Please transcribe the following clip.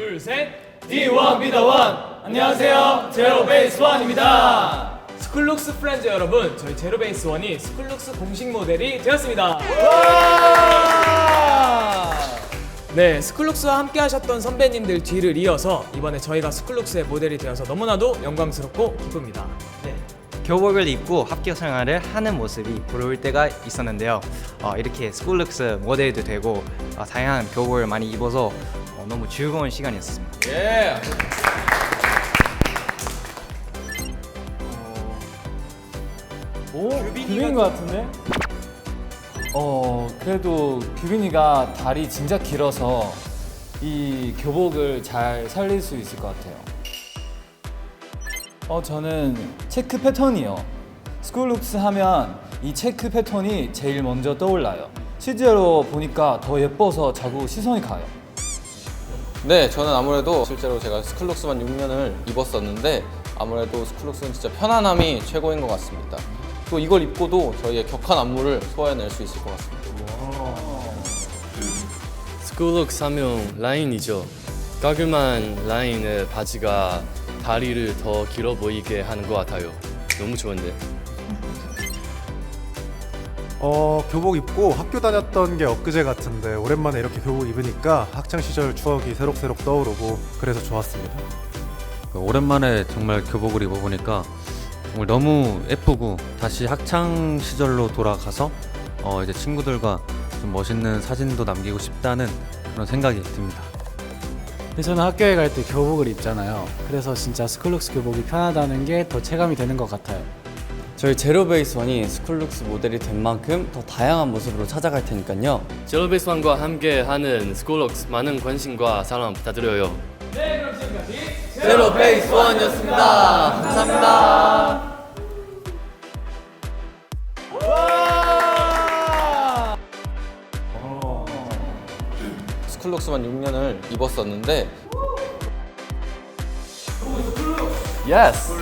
둘, 셋. D1 비더1 안녕하세요 제로 베이스 원입니다 스쿨룩스 프렌즈 여러분 저희 제로 베이스 원이 스쿨룩스 공식 모델이 되었습니다 네 스쿨룩스와 함께 하셨던 선배님들 뒤를 이어서 이번에 저희가 스쿨룩스의 모델이 되어서 너무나도 영광스럽고 기쁩니다 네. 교복을 입고 학교 생활을 하는 모습이 부러울 때가 있었는데요. 어, 이렇게 스쿨룩스 모델도 되고 어, 다양한 교복을 많이 입어서 어, 너무 즐거운 시간이었습니다. 예. 오, 규빈인 것 같은데? 어, 그래도 규빈이가 다리 진짜 길어서 이 교복을 잘 살릴 수 있을 것 같아요. 어, 저는 체크 패턴이요. 스쿨룩스 하면 이 체크 패턴이 제일 먼저 떠올라요. 실제로 보니까 더 예뻐서 자꾸 시선이 가요. 네, 저는 아무래도 실제로 제가 스쿨룩스만 6년을 입었었는데 아무래도 스쿨룩스는 진짜 편안함이 최고인 것 같습니다. 또 이걸 입고도 저희의 격한 안무를 소화해낼 수 있을 것 같습니다. 스쿨룩 사명 라인이죠. 깔끔한 라인의 바지가 다리를 더 길어 보이게 하는 것 같아요. 너무 좋은데. 어, 교복 입고 학교 다녔던 게 엊그제 같은데 오랜만에 이렇게 교복 입으니까 학창 시절 추억이 새록새록 떠오르고 그래서 좋았습니다. 그 오랜만에 정말 교복을 입어보니까 정말 너무 예쁘고 다시 학창 시절로 돌아가서 어 이제 친구들과 좀 멋있는 사진도 남기고 싶다는 그런 생각이 듭니다. 근데 저는 학교에 갈 때 교복을 입잖아요. 그래서 진짜 스쿨룩스 교복이 편하다는 게 더 체감이 되는 것 같아요. 저희 제로베이스 원이 스쿨룩스 모델이 된 만큼 더 다양한 모습으로 찾아갈 테니까요. 제로베이스원과 함께 하는 스쿨룩스 많은 관심과 사랑 부탁드려요. 제로베이스 원이었습니다. 감사합니다. 스쿨룩스만 6년을 입었었는데 예스!